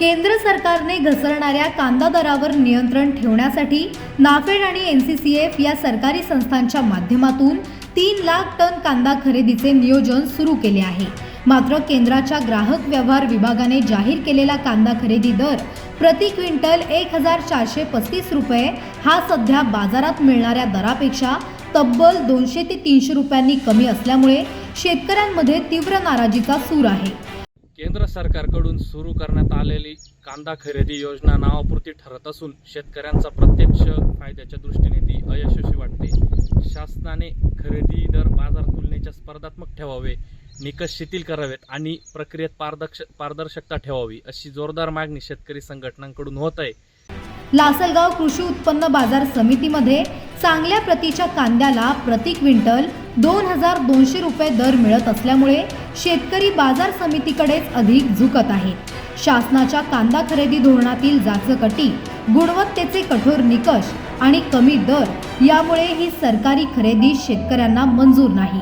केंद्र सरकारने घसरणाऱ्या कांदा दरावर नियंत्रण ठेवण्यासाठी नाफेड आणि एन सी सी एफ या सरकारी संस्थांच्या माध्यमातून तीन लाख टन कांदा खरेदीचे नियोजन सुरू केले आहे. मात्र केंद्राच्या ग्राहक व्यवहार विभागाने जाहीर केलेला कांदा खरेदी दर प्रति क्विंटल एक हजार चारशे पस्तीस रुपये हा सध्या बाजारात मिळणाऱ्या दरापेक्षा तब्बल दोनशे ते तीनशे रुपयांनी कमी असल्यामुळे शेतकऱ्यांमध्ये तीव्र नाराजीचा सूर आहे. केंद्र सरकारकडून सुरू करण्यात आलेली कांदा खरेदी योजना नावापुरती ठरत असून शेतकऱ्यांचा प्रत्यक्ष फायद्याच्या दृष्टीने ती अयशस्वी वाटते. शासनाने खरेदी दर बाजार तुलनेच्या स्पर्धात्मक ठेवावे निकष शिथिल करावेत आणि प्रक्रियेत पारदर्श पारदर्शकता ठेवावी अशी जोरदार मागणी शेतकरी संघटनांकडून होत आहे. लासलगाव कृषी उत्पन्न बाजार समितीमध्ये चांगल्या प्रतीच्या कांद्याला प्रति क्विंटल दोन हजार दोनशे रुपये दर मिळत असल्यामुळे शेतकरी बाजार समितीकडेच अधिक झुकत आहेत शासनाच्या कांदा खरेदी धोरणातील जाचकटी गुणवत्तेचे कठोर निकष आणि कमी दर यामुळे ही सरकारी खरेदी शेतकऱ्यांना मंजूर नाही.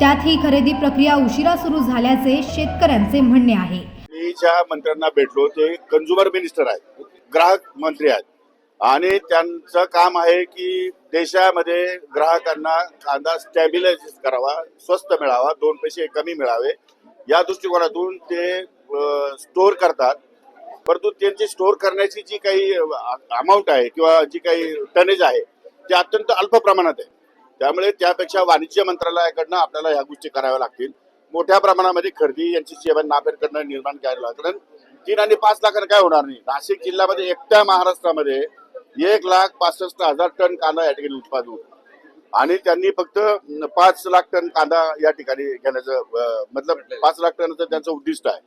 त्यात ही खरेदी प्रक्रिया उशिरा सुरू झाल्याचे शेतकऱ्यांचे म्हणणे आहे. मी ज्या मंत्र्यांना भेटलो ते कंझ्युमर मिनिस्टर आहेत. ग्राहक मंत्री आहेत. आणि त्यांचं काम आहे की देशामध्ये ग्राहकांना कांदा स्टॅबिलायझ करावा स्वस्त मिळावा दोन पैसे कमी मिळावे. या दृष्टिकोनातून ते स्टोअर करतात. परंतु त्यांची स्टोअर करण्याची जी काही अमाऊंट आहे किंवा जी काही टनेज आहे ते अत्यंत अल्प प्रमाणात आहे. त्यामुळे त्यापेक्षा वाणिज्य मंत्रालयाकडनं आपल्याला ह्या गोष्टी कराव्या लागतील. मोठ्या प्रमाणामध्ये खरेदी यांची सेवा नाफेडकडनं निर्माण करायला लागेल. कारण तीन आणि पाच लाखाने काय होणार नाही. नाशिक जिल्ह्यामध्ये एकट्या महाराष्ट्रामध्ये एक लाख पासष्ट हजार टन कांदा या ठिकाणी उत्पादन होतो. आणि त्यांनी फक्त पाच लाख टन कांदा या ठिकाणी घेण्याचं मतलब पाच लाख टनचं त्यांचं उद्दिष्ट आहे.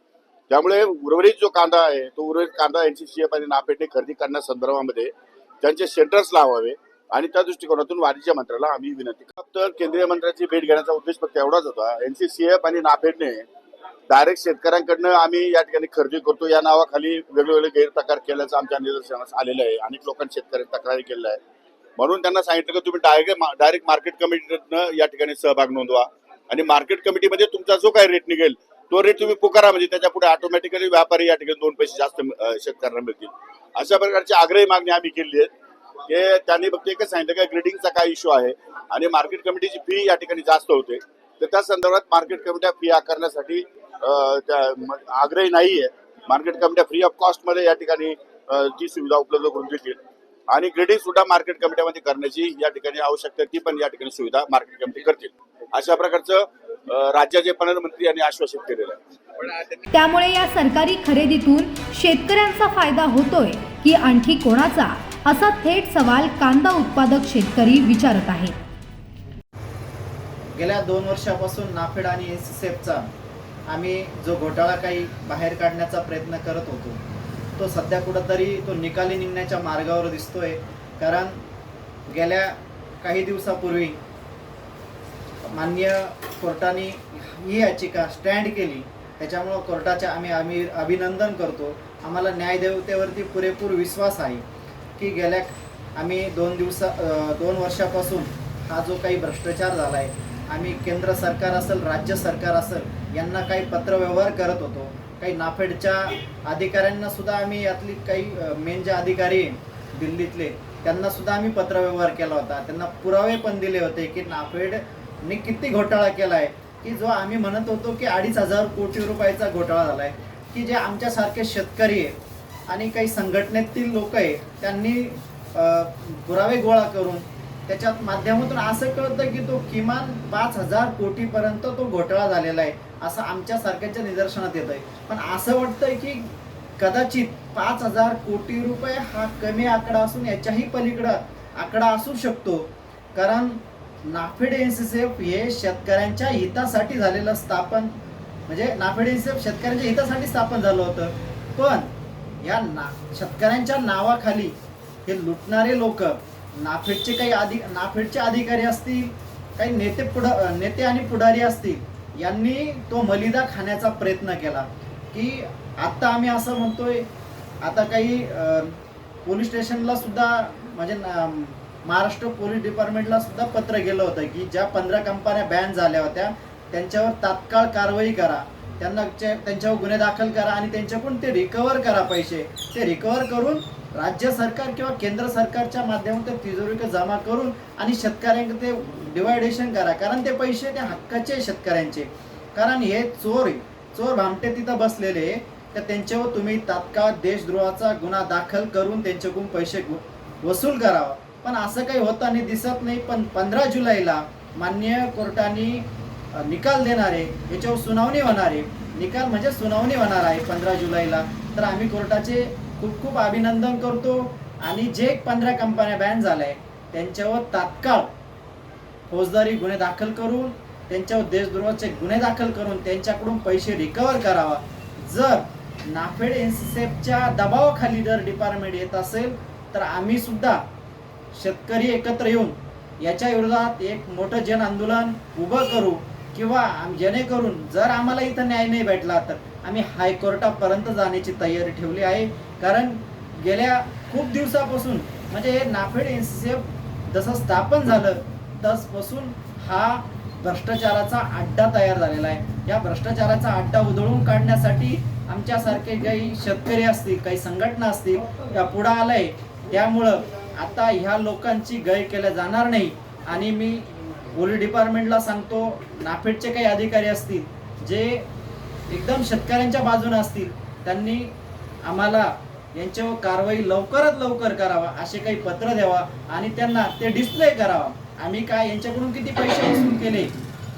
त्यामुळे उर्वरित जो कांदा आहे तो उर्वरित कांदा यांची सीएफ आणि नापेटे खरेदी करण्यासंदर्भामध्ये त्यांचे सेंटर्स लावावे आणि त्या दृष्टिकोनातून वाणिज्य मंत्र्याला आम्ही विनंती करतो. फक्त केंद्रीय मंत्र्याची भेट घेण्याचा उद्देश फक्त एवढाच होता. एनसीसीएफ आणि नाफेडने डायरेक्ट शेतकऱ्यांकडनं आम्ही या ठिकाणी खरेदी करतो. या नावाखाली वेगवेगळे गैरप्रकार केल्याचं आमच्या निदर्शनास आलेलं आहे. अनेक लोकांनी शेतकऱ्यांनी तक्रारी केल्या आहे म्हणून त्यांना सांगितलं की तुम्ही डायरेक्ट डायरेक्ट मार्केट कमिटीनं या ठिकाणी सहभाग नोंदवा. आणि मार्केट कमिटीमध्ये तुमचा जो काही रेट निघेल तो रेट तुम्ही पुकारा. म्हणजे त्याच्या पुढे ऑटोमॅटिकली व्यापारी या ठिकाणी दोन पैसे जास्त शेतकऱ्यांना मिळतील. अशा प्रकारची आग्रही मागणी आम्ही केली आहे. की त्यांनी फक्त एकच सांगितलं की ग्रेडिंगचा काय इश्यू आहे आणि मार्केट कमिटीची फी या ठिकाणी जास्त होते. तर त्या संदर्भात मार्केट कमिट्या फी आकारण्यासाठी आग्रही नाहीये. मार्केट कमिट्या फ्री ऑफ कॉस्टमध्ये या ठिकाणी ती सुविधा उपलब्ध करून देतील. आणि ग्रेडिंग सुद्धा मार्केट कमिट्यामध्ये करण्याची या ठिकाणी आवश्यकता आहे, ती पण या ठिकाणी सुविधा मार्केट कमिटी करतील. अशा प्रकारचं राज्याचे पणन मंत्री यांनी आश्वासित केलेलं आहे. त्यामुळे या सरकारी खरेदीतून शेतकऱ्यांचा फायदा होतोय की आणखी कोणाचा? असा थेट सवाल कांदा उत्पादक शेतकरी विचारत आहेत. गेल्या दोन वर्षापासून नाफेड आणि एस सी एफचा आम्ही जो घोटाळा काही बाहेर काढण्याचा प्रयत्न करत होतो तो सध्या कुठंतरी तो निकाली निघण्याच्या मार्गावर दिसतोय. कारण गेल्या काही दिवसापूर्वी मान्य कोर्टाने ही याचिका स्टँड केली. त्याच्यामुळं कोर्टाचे आम्ही आम्ही अभिनंदन करतो. आम्हाला न्यायदेवतेवरती पुरेपूर विश्वास आहे की गेल्या आम्ही दोन दिवसा दोन वर्षापासून हा जो काही भ्रष्टाचार झाला आहे आम्ही केंद्र सरकार असेल राज्य सरकार असेल यांना काही पत्रव्यवहार करत होतो. काही नाफेडच्या अधिकाऱ्यांना सुद्धा आम्ही यातली काही मेन जे अधिकारी दिल्लीतले त्यांना सुद्धा आम्ही पत्रव्यवहार केला होता. त्यांना पुरावे पण दिले होते की नाफेडने किती घोटाळा केला आहे की जो आम्ही म्हणत होतो की अडीच हजार कोटी रुपयाचा घोटाळा झाला आहे की जे आमच्यासारखे शेतकरी आहे आणि काही संघटनेतील लोक आहे त्यांनी पुरावे गोळा करून त्याच्यात माध्यमातून असं कळतं की तो किमान पाच हजार कोटीपर्यंत तो घोटाळा झालेला आहे असं आमच्या सारख्याच्या निदर्शनात येत आहे पण असं वाटतंय की कदाचित पाच हजार कोटी रुपये हा कमी आकडा असून याच्याही पलीकडं आकडा असू शकतो. कारण नाफेड एनसीसीएफ हे शेतकऱ्यांच्या हितासाठी झालेलं स्थापन म्हणजे नाफेड एनसीएफ शेतकऱ्यांच्या हितासाठी स्थापन झालं होतं. पण या ना शेतकऱ्यांच्या नावाखाली हे लुटणारे लोक नाफेडचे काही अधिक नाफेडचे अधिकारी असतील काही नेते पुढ नेते आणि पुढारी असतील यांनी तो मलिदा खाण्याचा प्रयत्न केला. की आत्ता आम्ही असं म्हणतोय आता काही पोलीस स्टेशनला सुद्धा म्हणजे महाराष्ट्र पोलीस डिपार्टमेंटला सुद्धा पत्र गेलं होतं की ज्या पंधरा कंपन्या बॅन झाल्या होत्या त्यांच्यावर तात्काळ कारवाई करा. त्यांना त्यांच्यावर गुन्हे दाखल करा आणि त्यांच्याकडून ते रिकवर करा पैसे. ते रिकवर करून राज्य सरकार किंवा केंद्र सरकारच्या माध्यमातून तिजोरी जमा करून आणि शेतकऱ्यांक ते डिवायडेशन करा. कारण ते पैसे ते हक्काचे शेतकऱ्यांचे. कारण हे चोर चोर भामटे तिथं बसलेले तर त्यांच्यावर तुम्ही तात्काळ देशद्रोहाचा गुन्हा दाखल करून त्यांच्याकडून पैसे गु- वसूल करावा. पण असं काही होताना दिसत नाही. पण पंधरा जुलैला मान्य कोर्टाने निकाल देणार आहे याच्यावर सुनावणी होणार आहे निकाल म्हणजे सुनावणी होणार आहे पंधरा जुलैला. तर आम्ही कोर्टाचे खूप खूप अभिनंदन करतो. आणि जे पंधरा कंपन्या बॅन झाल्या आहे त्यांच्यावर तात्काळ फौजदारी गुन्हे दाखल करून त्यांच्यावर देशद्रोहाचे गुन्हे दाखल करून त्यांच्याकडून पैसे रिकवर करावा. जर नाफेड एनसीसेफच्या दबावाखाली जर डिपार्टमेंट येत असेल तर आम्ही सुद्धा शेतकरी एकत्र येऊन याच्या विरोधात एक मोठं जन आंदोलन उभं करू. किंवा जेणेकरून जर आम्हाला इथं न्याय नाही भेटला तर आम्ही हायकोर्टापर्यंत जाण्याची तयारी ठेवली आहे. कारण गेल्या खूप दिवसापासून म्हणजे हे नाफेड एनसीसीएफ जसं स्थापन झालं तसपासून हा भ्रष्टाचाराचा अड्डा तयार झालेला आहे. या भ्रष्टाचाराचा अड्डा उधळून काढण्यासाठी आमच्यासारखे काही शेतकरी असतील काही संघटना असतील या पुढं आलंय. त्यामुळं आता ह्या लोकांची गय केल्या जाणार नाही. आणि मी पोलीस डिपार्टमेंटला सांगतो नाफेडचे काही अधिकारी असतील जे एकदम शेतकऱ्यांच्या बाजूने असतील त्यांनी आम्हाला यांच्यावर कारवाई लवकरात लवकर करावा असे काही पत्र द्यावा आणि त्यांना ते डिस्प्ले करावा. आम्ही काय यांच्याकडून किती पैसे वसूल केले?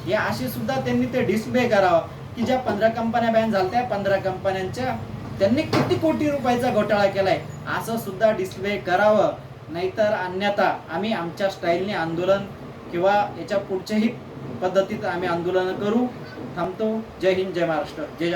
हे असे सुद्धा त्यांनी ते डिस्प्ले करावा की ज्या पंधरा कंपन्या बॅन झाल्या त्या पंधरा कंपन्यांच्या त्यांनी किती कोटी रुपयाचा घोटाळा केलाय असं सुद्धा डिस्प्ले करावं. नाहीतर अन्यथा आम्ही आमच्या स्टाईलने आंदोलन किंवा याच्या पुढच्याही पद्धतीत आम्ही आंदोलन करू थांबतो. जय हिंद जय महाराष्ट्र. जय